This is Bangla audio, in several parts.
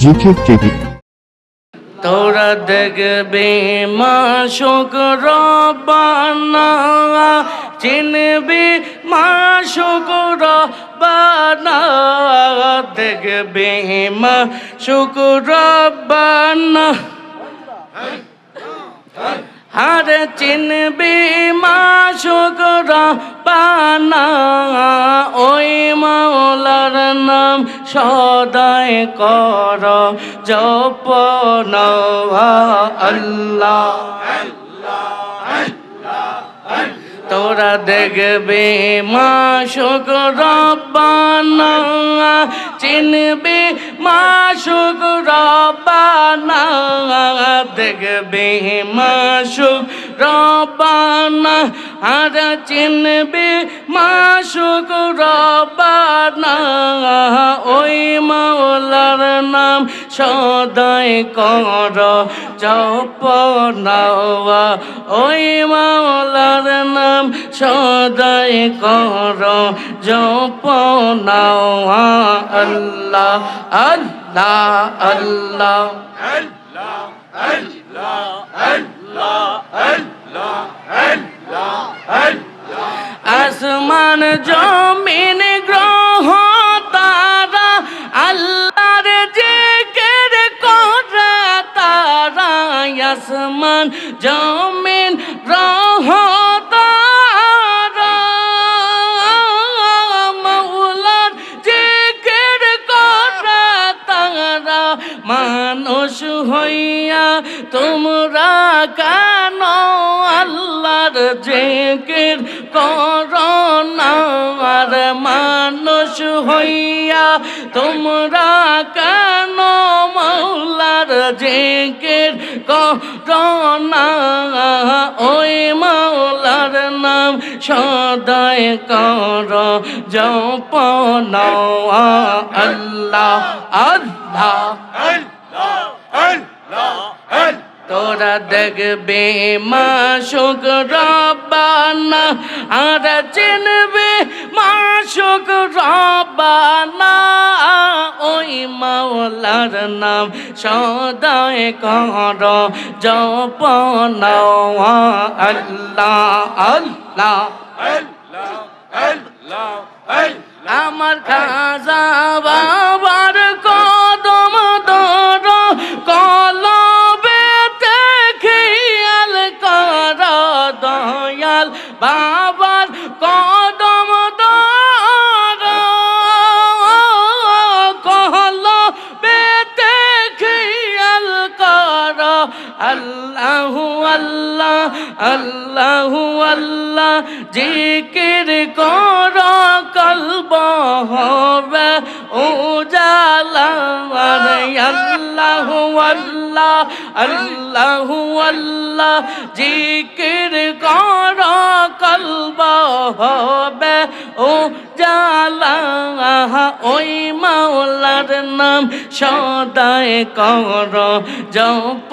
জিকির টিভি তোরা দেখবে মা শুক্র বানা চিনবি মা শুক্র বানা দেখবে মা শুক্র বানা আর চিনবি মা শুক্র সদায় কর, জপ আল্লাহ। তোরা দেখবে মা শুক বানা চিনবে মা শুক বানা দেখবে মা শুক বানা আর চিনবে মা শুক্র বানা ওই মাওলার নাম সদায় কর, জপ নাওয়া, ওই মাওলার নাম সদায় কর, জপ নাওয়া, আল্লাহ আল্লাহ আল্লাহ। মানুষ হইয়া তোমরা কেন আল্লাহর জিকির করোনা আর মানুষ হইয়া তোমরা কেন মৌলার জিকির করোনা ওই মাওলার নাম সদায় কর জপ আল্লাহ। আল্লাহ। তোরা দেখবে মা শুক্র বানা আর চিনবে মা শুক্র বানা ওই মাওলার নাম সদায় কর জপ আল্লাহ আল্লাহ আমার খাজা কর আল্লাহ আল্লাহ আল্লাহ আল্লাহ জিকির কর কলব হবে উজালা আল্লাহ আল্লাহ জিকির কর কলব ও জালা ওই মাওলার নাম সদায় কর জপ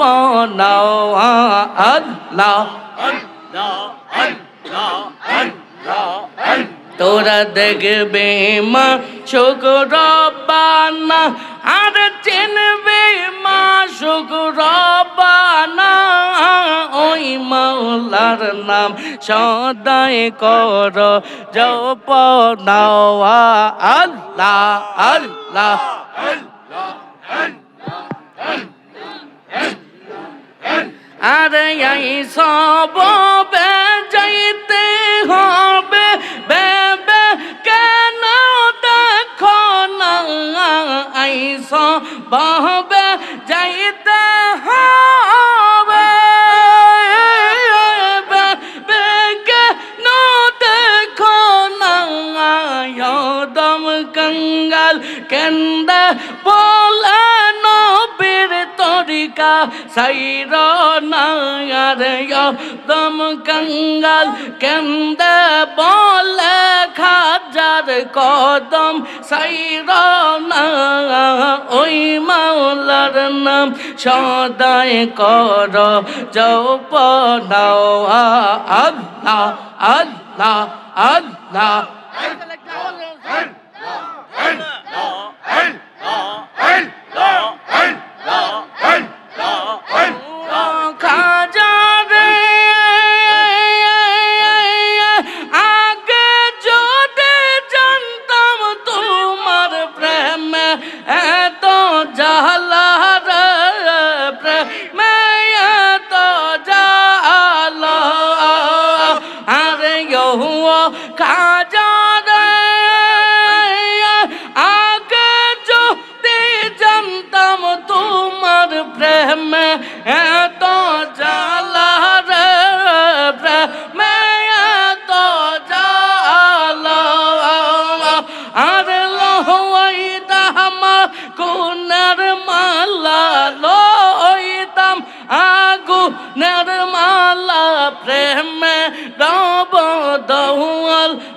তোরা দেখবে মা, শুক্র বানা, আর চিনবে মা শুক্র বানা ওই মাওলার নাম সদায় কর জপ নাওয়া আল্লাহ আল্লাহ। আরে এই সব যাইতে হবে বেবে কেন দেখো না? এই সব কেন্দ, বলে নবীর তরিকা, সাইর নায়ার দম কঙ্গাল। কেন্দ, বলে খাজার কদম, সাইর না ওই মাওলার নাম। সদায় কর জপ আল্লাহ আল্লাহ আল্লাহ।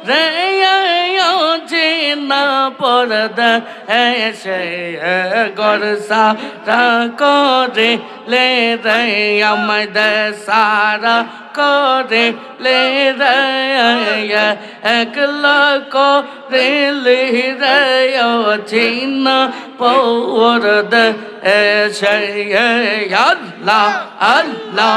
রে চিনা পরদ, এসে গরসা করে লে রে আমায় সারা করে লে রে একলা করে লে রে চিনা পরদ, এসে আল্লাহ আল্লাহ।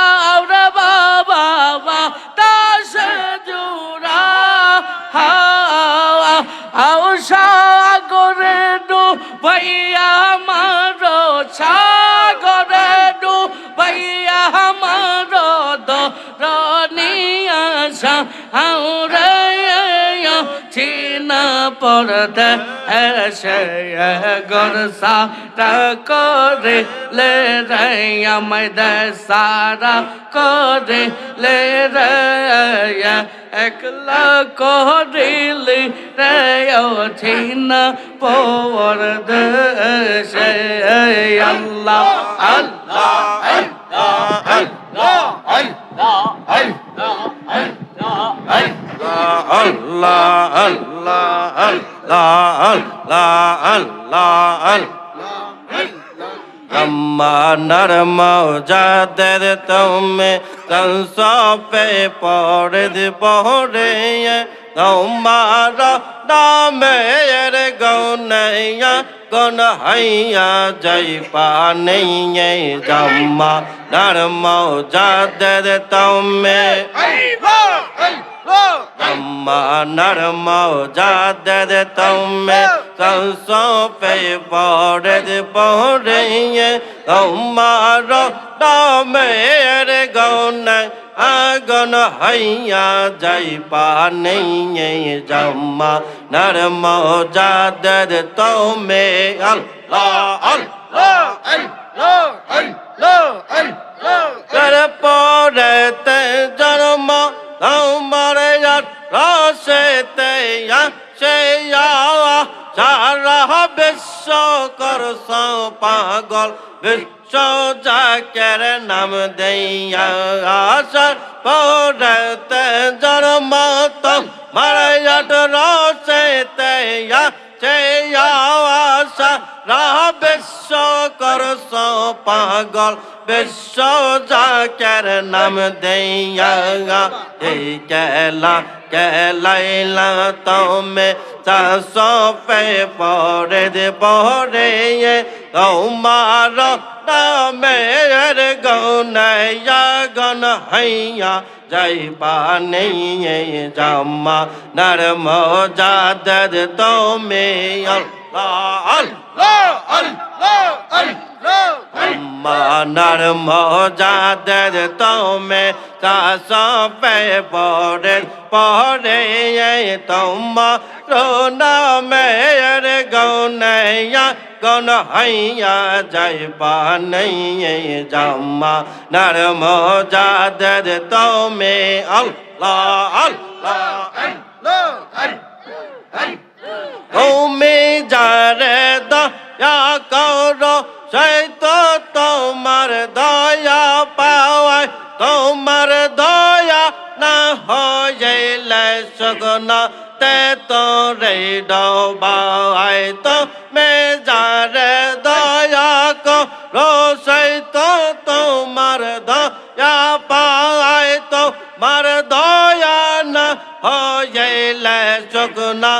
দরনিয়া হাওরে চিনা পড়তে গরসা করে লে রে আমায় দে সারা করে লে রে একলা করিলি রে ও চিনা পড়তে এসে আল্লাহ আল্লাহ আল্লাহ আল্লাহ আল্লাহ। আল্লাহ আল্লাহ আল্লাহ আল্লাহ আল্লাহ আল্লাহ। মানার মৌজাদের তুমি তনসপে পড়ে পড়ে ইয়ে। তোমারা নামের গৌনাইয়া গণ হাইয়া যাই পানাইয়ে জম্মা নর মৌজাদের তুমি अम्मा नरम जादर तुमे कंसो पे पौरद पौरे गौमारा नामे गौन আগুন হইয়া যাই পানে জম্মা নরম জাদর তোমে আল্লাহ আল্লাহ বিশ্ব করস পাগল বিশ্ব জাকের নাম দেইয়া আসার পড়তে জন্ম তোমার রসেতে সে আশা রাহ বিশ্ব করস পাগল, বিশ্ব জাকের নাম দেইয়া এই কেলা কেলাইলা তোমে চাষ পরে দে পরে গৌমার নামের গৌনাইয়া গন হইয়া যাই পানে জাম্মা নরম জাদর তোমে আল্লাহ আল্লাহ আল্লাহ আল্লাহ মানার মজাদের তোমে পে পরে পরে তোমার নামের গৌনैया গণ হইয়া যাই পানইয়ে জাম্মা নর মজাদের তোমে আল্লাহ আল্লাহ তুমি যারে দয়া করো, সেই তো তোমার দয়া পাওয়ায়। তোমার দয়া না হইলে সগনা তে তোরে ডবাই তো মে যারে দয়া করো, সেই তো তোমার দয়া পাওয়ায়। তোমার দয়া না হইলে সগনা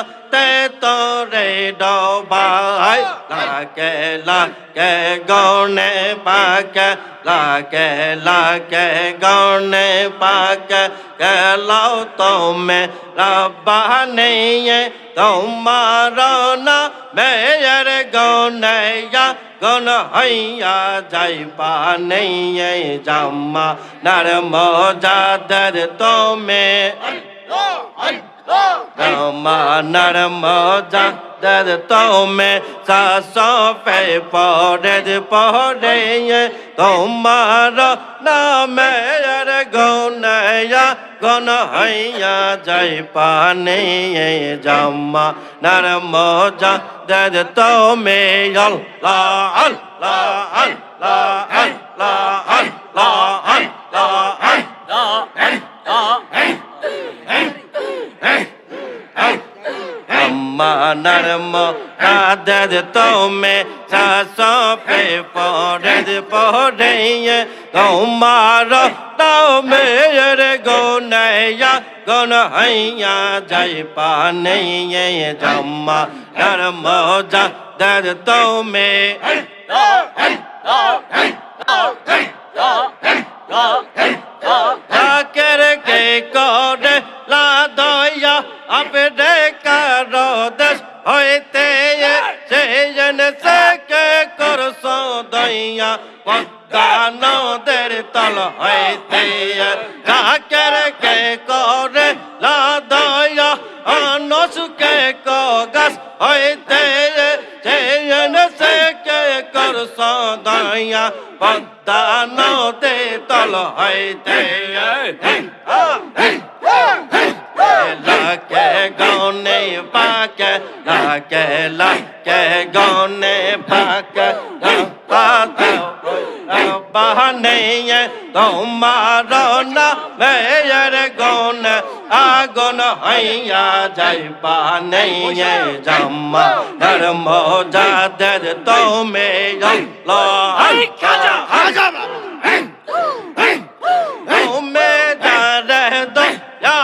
তোরে ডোবাই লাগে লাগে গনে পাকে লাগে লাগে গনে পাকে, গেলাও তুমি রব্বানি তোমার না মেয়ের গনেয়া গন হইয়া যাই পানে জাম্মা নরম যাদের তুমি। Ramanar moja dar tome sa so pe pore de pore ye tomara name yar gonaya gon haiya jai pane ye jamma nar moja dar tome De pore ye tomara tome yere gonaya gona haiya jai pane ye jamma narmo ja dad tome আকের কে করে লা দয়া দেশ হইতে সে জন সে কে করস দয়া পদ্মা নদের তল হইতে। কাকের কে করে লা দয়া অনসুকে কগাস হইতে। সে জন সে কে করস দয়া পদ্মা নদে তল হইতে। লাকে পাকে লাকে লাকে, গনে পাকে। বাহানে তোমার না মেয়ের গন আগুন হইয়া যাই বাহানে জাম্মা ধর্ম যাদের তোমে তুমি যারে দয়া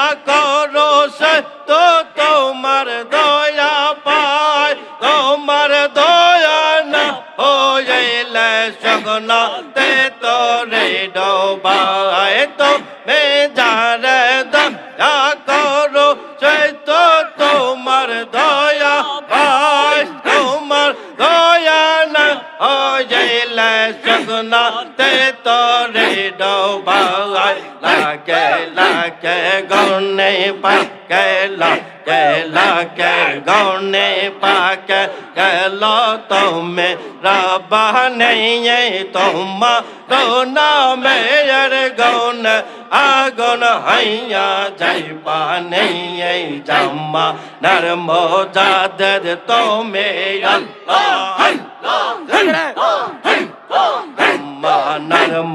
সে তো তোমার দয়া পায়, তোমার দয়া না হইলে সগনা তে তোরে ডোবায়। তো মে যারে দয়া করো সে তো তোমার দয়া পায়। তোমার দয়া না হইলে সগনা তে তোরে ডোবায়। লাগে লাগে গনে পাকে লাগে লাগে গনে পাকে? গেল তুমি রবানে তোমা গোনা মেয়ের গৌন। আগুন হইয়া যাই পানে জাম্মা নরম যাদের তুমি। আল্লাহ মানার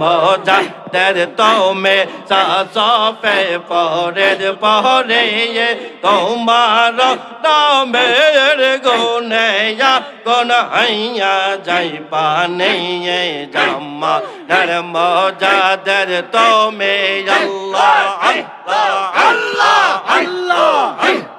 মজা। দের তোমে সাসা পে পরে তোমার নামের গুন হইয়া যাই পানে জাম্মা নর মজা, দের তোমে আল্লাহ আল্লাহ আল্লাহ আল্লাহ।